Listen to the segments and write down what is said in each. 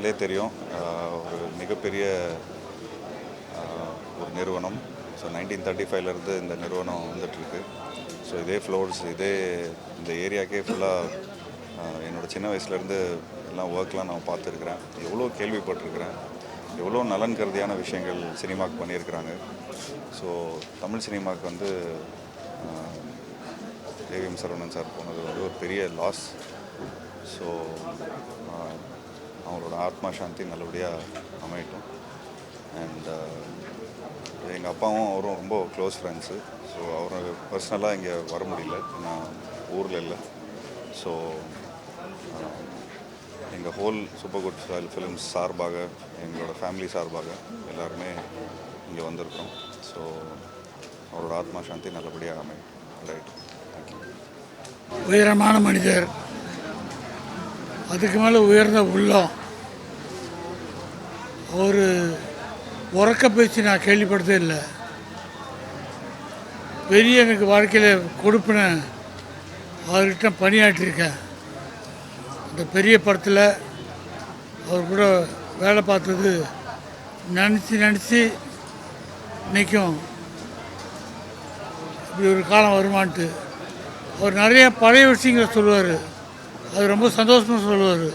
ஃப்ளோர்ஸ்னாலே தெரியும். ஒரு மிகப்பெரிய ஒரு நிறுவனம். ஸோ நைன்டீன் தேர்ட்டி ஃபைவ்லேருந்து இந்த நிறுவனம் வந்துட்டுருக்கு. ஸோ இதே ஃப்ளோர்ஸ் இதே இந்த ஏரியாக்கே ஃபுல்லாக என்னோட சின்ன வயசுலேருந்து எல்லாம் ஒர்க்லாம் நான் பார்த்துருக்குறேன். எவ்வளோ கேள்விப்பட்டிருக்கிறேன். எவ்வளோ நலன் கருதியான விஷயங்கள் சினிமாவுக்கு பண்ணியிருக்கிறாங்க. ஸோ தமிழ் சினிமாவுக்கு வந்து ஏவிஎம் சரவணன் சார் போனது வந்து ஒரு பெரிய லாஸ் ஸோ அவங்களோட ஆத்மா சாந்தி நல்லபடியாக அமையட்டும். அண்ட் uh, எங்கள் அப்பாவும் அவரும் ரொம்ப க்ளோஸ் ஃப்ரெண்ட்ஸு ஸோ அவர் பர்சனலாக இங்கே வர முடியல. நான் ஊரில் இல்லை. ஸோ எங்கள் ஹோல் சூப்பர் குட் ஃபிலிம்ஸ் சார்பாக எங்களோட ஃபேமிலி சார்பாக எல்லாருமே இங்கே வந்திருக்கோம் ஸோ அவரோட ஆத்மா சாந்தி நல்லபடியாக அமையும் ரைட் தேங்க்யூ உயரமான மனிதர். அதுக்கு மேலே உயர்ந்த உள்ளம். அவர் உறக்க பேச்சு நான் கேள்விப்பட்டதே இல்லை. பெரிய எனக்கு வாழ்க்கையில் கொடுப்பின அவர்கிட்ட பணியாற்றியிருக்கேன் அந்த பெரிய படத்தில் அவர் கூட வேலை பார்த்தது நினச்சி நினச்சி நிற்கும் இப்படி ஒரு காலம் வருமான்ட்டு. அவர் நிறைய பழைய விஷயங்களை சொல்லுவார். அது ரொம்ப சந்தோஷமாக சொல்லுவார்.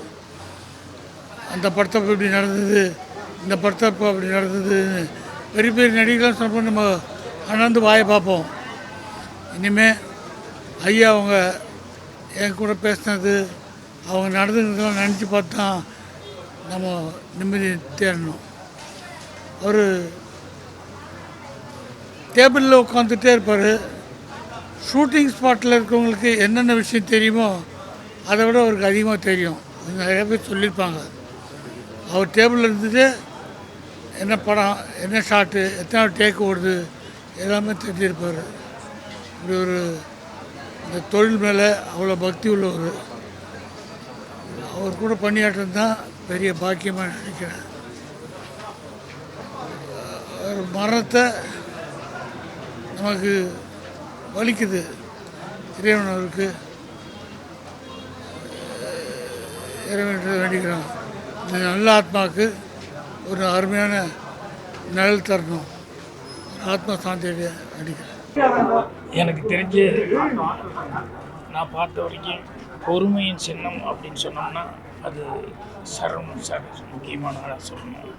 அந்த படத்தப்போ இப்படி நடந்தது இந்த படத்தப்போ அப்படி நடந்ததுன்னு பெரிய பெரிய நடிகர்கள்லாம் சொன்னப்போ நம்ம அண்ணாந்து வாயை பார்ப்போம். இனிமேல் ஐயா அவங்க என் கூட பேசினது அவங்க நடந்ததுலாம் நினச்சி பார்த்தா நம்ம நிம்மதி தேடணும். அவர் டேபிளில் உட்காந்துட்டே இருப்பார். ஷூட்டிங் ஸ்பாட்டில் இருக்கிறவங்களுக்கு என்னென்ன விஷயம் தெரியுமோ அதை விட அவருக்கு அதிகமாக தெரியும். நிறைய பேர் சொல்லியிருப்பாங்க. அவர் டேபிளில் இருந்துட்டு என்ன படம் என்ன ஷாட்டு எத்தனை டேக் ஓடுது எல்லாமே தெரிஞ்சிருப்பார். இப்படி ஒரு இந்த தொழில் மேலே அவ்வளோ பக்தி உள்ளவர். அவர் கூட பணியாற்றம் தான் பெரிய பாக்கியமாக நினைக்கிறேன். மரணத்தை நமக்கு வலிக்குது. இறைவன் அவருக்கு இறைவன் வேண்டிக்கிறோம். இந்த நல்ல ஆத்மாவுக்கு ஒரு அருமையான நிழல் தரணும். ஆத்மா சாந்தியை வேண்டிக்கிறேன். எனக்கு தெரிஞ்சு நான் பார்த்த வரைக்கும் பொறுமையின் சின்னம் அப்படின்னு சொன்னோம்னா அது சரணம் சார் முக்கியமான சொல்லணும்.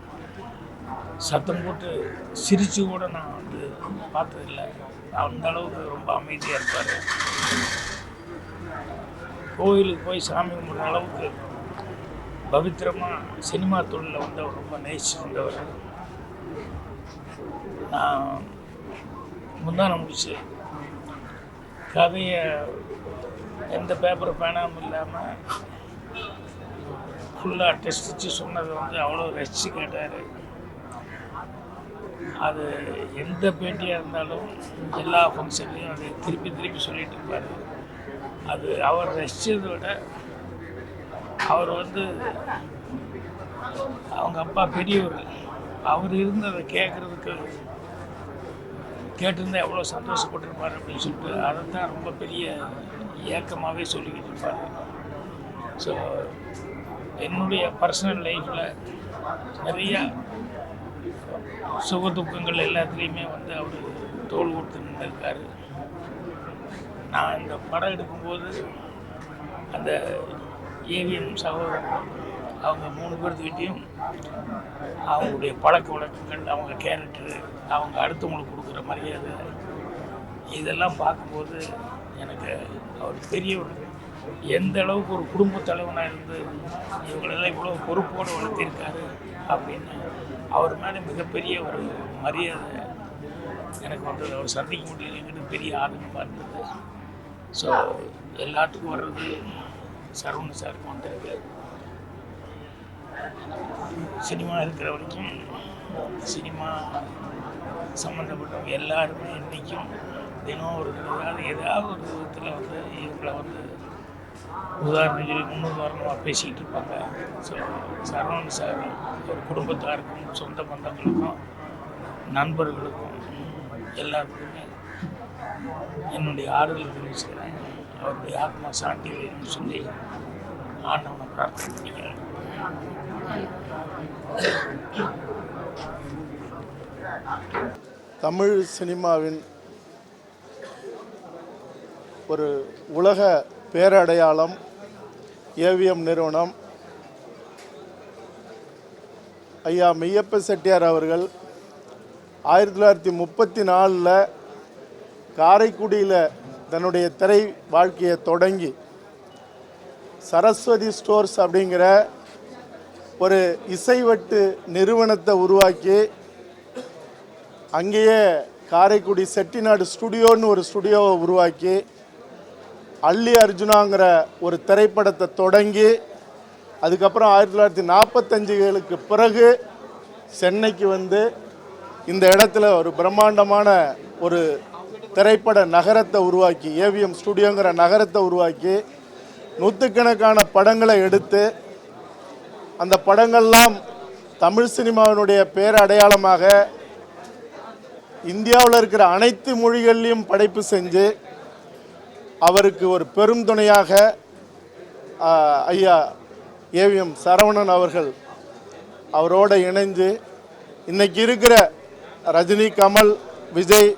சத்தம் போட்டு சிரித்து கூட நான் வந்து பார்த்ததில்லை. அந்த அளவுக்கு ரொம்ப அமைதியாக இருப்பார். கோயிலுக்கு போய் சாமி கும்பிட்ற அளவுக்கு பவித்திரமாக சினிமா தொழிலில் வந்து அவர் ரொம்ப நேசிச்சிருந்தவர் நான் முந்தான முடிச்சு கதையை எந்த பேப்பர் பேனாமல் இல்லாமல் ஃபுல்லாக டெஸ்ட் வச்சு சொன்னதை வந்து அவ்வளோ ரசித்து கேட்டார். அது எந்த பேட்டியாக இருந்தாலும் எல்லா ஃபங்க்ஷன்லையும் அதை திருப்பி திருப்பி சொல்லிட்டு இருப்பார். அது அவர் ரசித்ததை விட அவர் வந்து அவங்க அப்பா பெரியவர். அவர் இருந்ததை கேட்குறதுக்கு கேட்டிருந்தா எவ்வளோ சந்தோஷப்பட்டிருப்பார் அப்படின்னு சொல்லிட்டு அதை தான் ரொம்ப பெரிய ஏக்கமாகவே சொல்லிக்கிட்டு இருப்பார். ஸோ என்னுடைய பர்சனல் லைஃப்பில் நிறையா சுக துக்கங்கள் எல்லாத்துலேயுமே வந்து அவர் தோல் கொடுத்து நின்றுருக்காரு நான் இந்த படம் எடுக்கும்போது அந்த ஏவிஎம் சகோதரன் அவங்க மூணு பேர்த்துக்கிட்டையும் அவங்களுடைய பழக்க வழக்கங்கள் அவங்க கேரக்டரு அவங்க அடுத்தவங்களுக்கு கொடுக்குற மரியாதை இதெல்லாம் பார்க்கும்போது எனக்கு அவர் பெரியவர். எந்த அளவுக்கு ஒரு குடும்ப தலைவனாக இருந்து இவங்களெல்லாம் இவ்வளோ பொறுப்போடு வளர்த்திருக்காரு அப்படின்னு அவர் மேலே மிகப்பெரிய ஒரு மரியாதை எனக்கு வந்தது. அவர் சந்திக்க முடியலைங்கிறது பெரிய ஆதங்கமாக இருந்தது. ஸோ எல்லாத்துக்கும் வர்றது சரவண சாருக்கு வந்திருக்கு சினிமா இருக்கிற வரைக்கும் சினிமா சம்மந்தப்பட்டவங்க எல்லாருமே இன்றைக்கும் தினம் ஒரு ஏதாவது ஏதாவது ஒரு விதத்தில் வந்து இவங்களை வந்து உதாரணம் சொல்லி முன்னுதாரணமாக பேசிக்கிட்டு இருப்பாங்க. ஸோ சரவணன் சார் ஒரு குடும்பத்தாருக்கும் சொந்த பந்தங்களுக்கும் நண்பர்களுக்கும் எல்லாருக்குமே என்னுடைய ஆறுதல் தெரிவிச்சுக்கிறேன். அவருடைய ஆத்மா சாட்டி வேணும்னு சொல்லி ஆண்டவனை பிரார்த்தனை பண்ணிக்கிறேன் தமிழ் சினிமாவின் ஒரு உலக பேரடையாளம் ஏவிஎம் நிறுவனம் ஐயா மெய்யப்ப செட்டியார் அவர்கள் ஆயிரத்தி தொள்ளாயிரத்தி முப்பத்தி நாலில் காரைக்குடியில் தன்னுடைய திரை வாழ்க்கையை தொடங்கி சரஸ்வதி ஸ்டோர்ஸ் அப்படிங்கிற ஒரு இசைவட்டு நிறுவனத்தை உருவாக்கி அங்கேயே காரைக்குடி செட்டிநாடு ஸ்டுடியோன்னு ஒரு ஸ்டுடியோவை உருவாக்கி அள்ளி அர்ஜுனாங்கிற ஒரு திரைப்படத்தை தொடங்கி அதுக்கப்புறம் ஆயிரத்தி தொள்ளாயிரத்தி நாற்பத்தஞ்சுகளுக்கு பிறகு சென்னைக்கு வந்து இந்த இடத்துல ஒரு பிரம்மாண்டமான ஒரு திரைப்பட நகரத்தை உருவாக்கி ஏவிஎம் ஸ்டுடியோங்கிற நகரத்தை உருவாக்கி நூற்றுக்கணக்கான படங்களை எடுத்து அந்த படங்கள்லாம் தமிழ் சினிமாவினுடைய பேர் அடையாளமாக இந்தியாவில் இருக்கிற அனைத்து மொழிகள்லையும் படைப்பு செஞ்சு அவருக்கு ஒரு பெரும் துணையாக ஐயா ஏவிஎம் சரவணன் அவர்கள் அவரோட இணைந்து இன்றைக்கி இருக்கிற ரஜினி கமல் விஜய்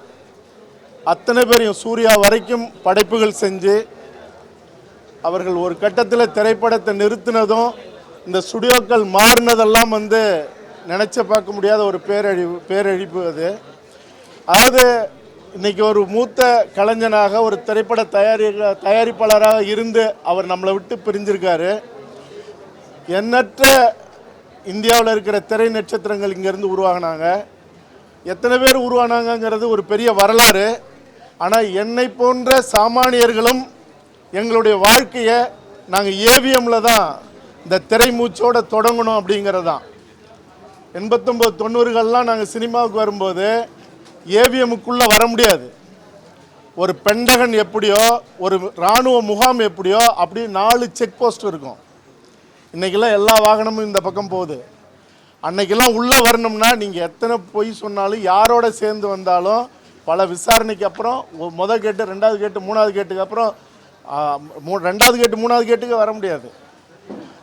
அத்தனை பேரையும் சூர்யா வரைக்கும் படைப்புகள் செஞ்சு அவர்கள் ஒரு கட்டத்தில் திரைப்படத்தை நிறுத்தினதும் இந்த ஸ்டுடியோக்கள் மாறினதெல்லாம் வந்து நினச்ச பார்க்க முடியாத ஒரு பேரழிவு பேரழிப்பு அது. அதாவது இன்றைக்கி ஒரு மூத்த கலைஞனாக ஒரு திரைப்பட தயாரி தயாரிப்பாளராக இருந்து அவர் நம்மளை விட்டு பிரிஞ்சிருக்காரு. எண்ணற்ற இந்தியாவில் இருக்கிற திரை நட்சத்திரங்கள் இங்கேருந்து உருவாகினாங்க. எத்தனை பேர் உருவானாங்கங்கிறது ஒரு பெரிய வரலாறு. ஆனால் என்னை போன்ற சாமானியர்களும் எங்களுடைய வாழ்க்கையை நாங்கள் ஏவிஎம்மில் தான் இந்த திரைமூச்சோட தொடங்கணும் அப்படிங்கிறது தான் எண்பத்தொம்போது தொண்ணூறுகள்லாம் நாங்கள் சினிமாவுக்கு வரும்போது ஏவிஎம்முக்குள்ளே வர முடியாது. ஒரு பெண்டகன் எப்படியோ ஒரு இராணுவ முகாம் எப்படியோ அப்படி நாலு செக் போஸ்ட் இருக்கும். இன்றைக்கெல்லாம் எல்லா வாகனமும் இந்த பக்கம் போகுது. அன்னைக்கெல்லாம் உள்ளே வரணும்னா நீங்கள் எத்தனை பொய் சொன்னாலும் யாரோட சேர்ந்து வந்தாலும் பல விசாரணைக்கு அப்புறம் முதல் கேட்டு ரெண்டாவது கேட்டு மூணாவது கேட்டுக்கு அப்புறம் மூ- ரெண்டாவது கேட்டு மூணாவது கேட்டுக்கு வர முடியாது.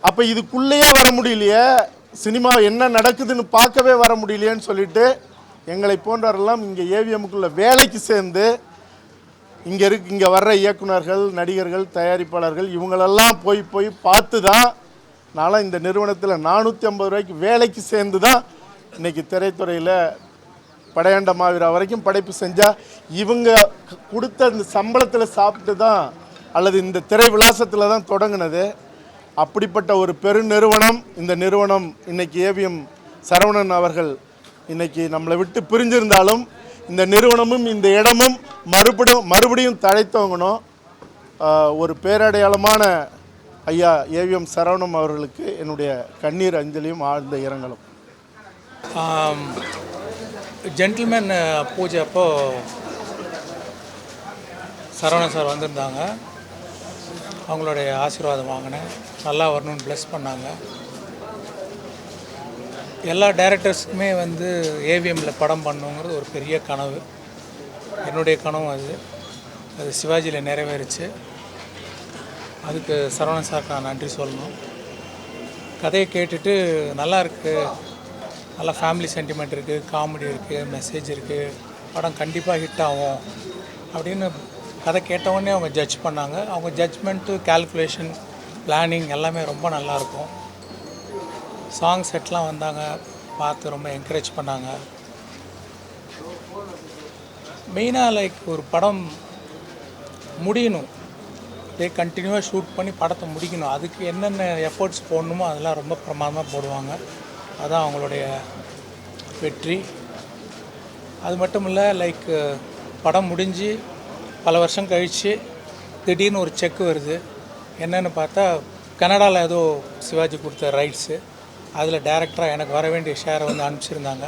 அப்போ இதுக்குள்ளேயே வர முடியலையே சினிமா என்ன நடக்குதுன்னு பார்க்கவே வர முடியலையேன்னு சொல்லிட்டு எங்களை போன்றவரெல்லாம் இங்கே ஏவிஎம்முக்குள்ள வேலைக்கு சேர்ந்து இங்கே இருக்கு இங்கே வர்ற இயக்குனர்கள் நடிகர்கள் தயாரிப்பாளர்கள் இவங்களெல்லாம் போய் போய் பார்த்து தான் நானும் இந்த நிறுவனத்தில் நானூற்றி ஐம்பது ரூபாய்க்கு வேலைக்கு சேர்ந்து தான் இன்றைக்கி திரைத்துறையில் படையாண்ட மாவீரா வரைக்கும் படைப்பு செஞ்சால் இவங்க கொடுத்த இந்த சம்பளத்தில் சாப்பிட்டு தான் அல்லது இந்த திரை விலாசத்தில் தான் தொடங்கினது. அப்படிப்பட்ட ஒரு பெருநிறுவனம் இந்த நிறுவனம் இன்றைக்கி ஏவிஎம் சரவணன் அவர்கள் இன்றைக்கி நம்மளை விட்டு பிரிஞ்சிருந்தாலும் இந்த நிறுவனமும் இந்த இடமும் மறுபடியும் மறுபடியும் தழைத்தோங்கணும். ஒரு பேரடையாளமான ஐயா ஏவிஎம் சரவணம் அவர்களுக்கு என்னுடைய கண்ணீர் அஞ்சலியும் ஆழ்ந்த இரங்கலும். ஜென்டில்மேன் பூஜை அப்போ சரவணன் சார் வந்திருந்தாங்க. அவங்களுடைய ஆசீர்வாதம் வாங்கினேன். நல்லா வரணும்னு ப்ளஸ் பண்ணாங்க. எல்லா டேரக்டர்ஸுக்குமே வந்து ஏவிஎம்மில் படம் பண்ணுங்கிறது ஒரு பெரிய கனவு. என்னுடைய கனவு அது. அது சிவாஜியில் நிறைவேறுச்சு. அதுக்கு சரவணன் சாருக்கு நான் நன்றி சொல்லணும். கதையை கேட்டுட்டு நல்லா இருக்குது நல்லா ஃபேமிலி சென்டிமெண்ட் இருக்குது காமெடி இருக்குது மெசேஜ் இருக்குது படம் கண்டிப்பாக ஹிட் ஆகும். அப்படின்னு கதை கேட்டவுடனே அவங்க ஜட்ஜ் பண்ணாங்க. அவங்க ஜட்ஜ்மெண்ட்டு கால்குலேஷன் பிளானிங் எல்லாமே ரொம்ப நல்லாயிருக்கும் சாங் செட்லாம் வந்தாங்க. பார்த்து ரொம்ப என்கரேஜ் பண்ணாங்க. மெயினாக லைக் ஒரு படம் முடியணும். அப்படியே கண்டினியூவாக ஷூட் பண்ணி படத்தை முடிக்கணும். அதுக்கு என்னென்ன எஃபர்ட்ஸ் போடணுமோ அதெல்லாம் ரொம்ப பிரமாதமாக போடுவாங்க. அதான் அவங்களுடைய வெற்றி. அது மட்டும் இல்லை லைக் படம் முடிஞ்சு பல வருஷம் கழித்து திடீர்னு ஒரு செக் வருது. என்னென்னு பார்த்தா கனடாவில் ஏதோ சிவாஜி கொடுத்த ரைட்ஸு அதில் டேரக்டராக எனக்கு வர வேண்டிய ஷேரை வந்து அனுப்பிச்சிருந்தாங்க.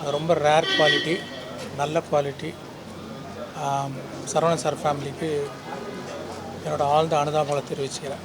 அது ரொம்ப ரேர் குவாலிட்டி நல்ல குவாலிட்டி சரவணன் சார் ஃபேமிலிக்கு என்னோடய ஆழ்ந்த அனுதாபங்களை தெரிவிச்சுக்கிறேன்.